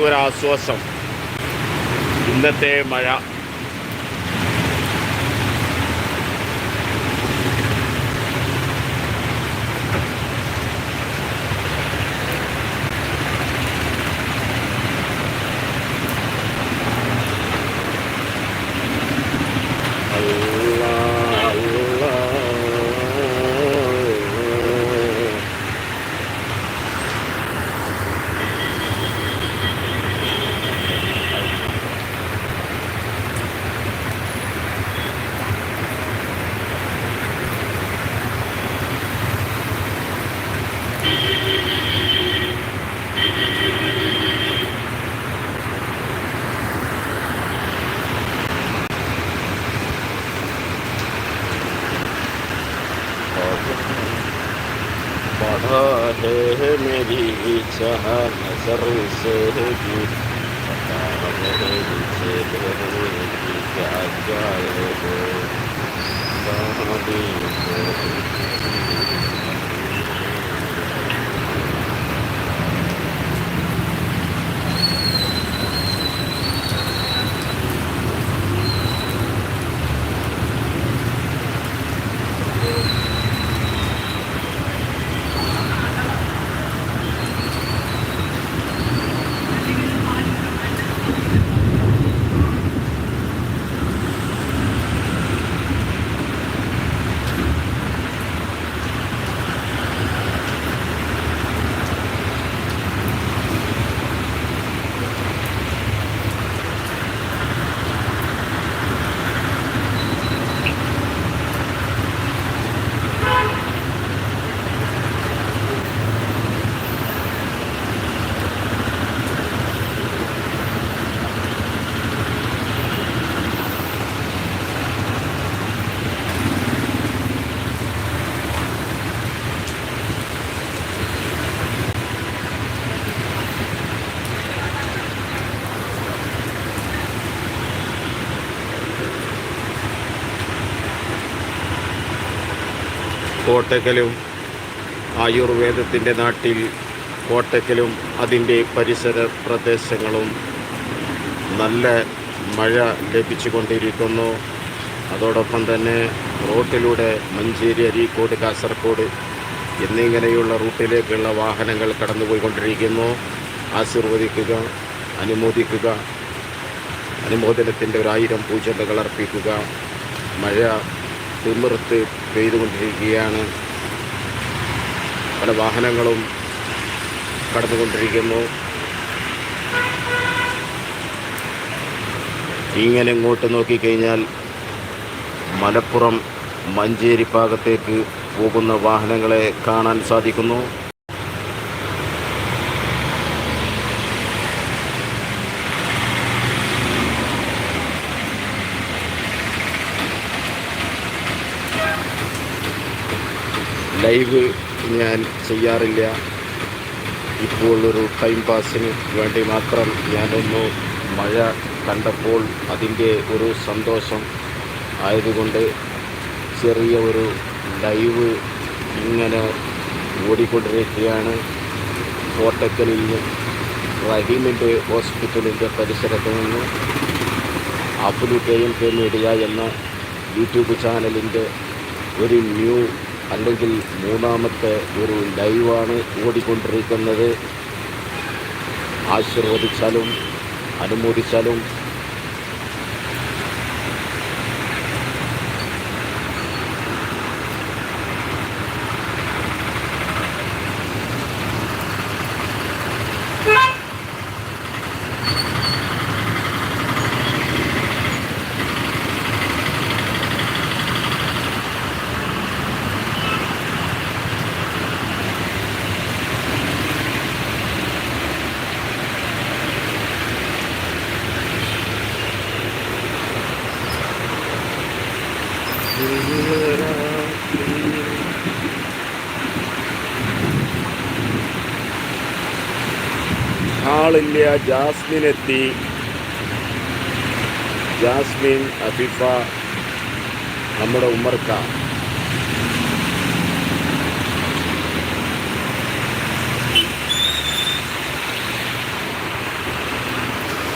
ഒരാശ്വാസം. ഇന്നത്തെ മഴ बढ़ा है मेरी इच्छा नज़र से भी पता मेरे नीचे क्या क्या है കോട്ടക്കലും ആയുർവേദത്തിന്റെ നാട്ടിൽ കോട്ടക്കലും അതിന്റെ പരിസര പ്രദേശങ്ങളും നല്ല മഴ ലഭിച്ചുകൊണ്ടിരിക്കുന്നു. അതോടൊപ്പം തന്നെ റോട്ടിലൂടെ മഞ്ചേരി അരീക്കോട് കാസർഗോഡ് എന്നിങ്ങനെയുള്ള റൂട്ടിലേക്കുള്ള വാഹനങ്ങൾ കടന്നുപോയിക്കൊണ്ടിരിക്കുന്നു. ആശീർവദിക്കുക അനുമോദിക്കുക അനുമോദനത്തിന്റെ ഒരായിരം പൂജകൾ അർപ്പിക്കുക. മഴ തിമിർത്ത് പെയ്തുകൊണ്ടിരിക്കുകയാണ്. പല വാഹനങ്ങളും കടന്നുകൊണ്ടിരിക്കുന്നു. ഇങ്ങനെ ഇങ്ങോട്ട് നോക്കിക്കഴിഞ്ഞാൽ മലപ്പുറം മഞ്ചേരി ഭാഗത്തേക്ക് പോകുന്ന വാഹനങ്ങളെ കാണാൻ സാധിക്കുന്നു. ലൈവ് ഞാൻ ചെയ്യാറില്ല. ഇപ്പോൾ ഒരു ടൈം പാസിന് വേണ്ടി മാത്രം ഞാനൊന്ന് മഴ കണ്ടപ്പോൾ അതിന്റെ ഒരു സന്തോഷം ആയതുകൊണ്ട് ചെറിയ ഒരു ലൈവ് ഇങ്ങനെ ഓടിക്കൊണ്ടിരിക്കുകയാണ്. കോട്ടക്കലിൽ റഹീമിന്റെ ഹോസ്പിറ്റലിന്റെ പരിസരത്ത് നിന്ന് അബ്ദുൽ കെയും കെ മീഡിയ എന്ന യൂട്യൂബ് ചാനലിന്റെ ഒരു ന്യൂ അല്ലെങ്കിൽ മൂന്നാമത്തെ ഒരു ലൈവാണ് ഓടിക്കൊണ്ടിരിക്കുന്നത്. ആശീർവദിച്ചാലും അനുമോദിച്ചാലും ആളില്ല ജാസ്മിൻ എത്തി. ജാസ്മിൻ അഫിഫ നമ്മുടെ ഉമ്മർക്ക.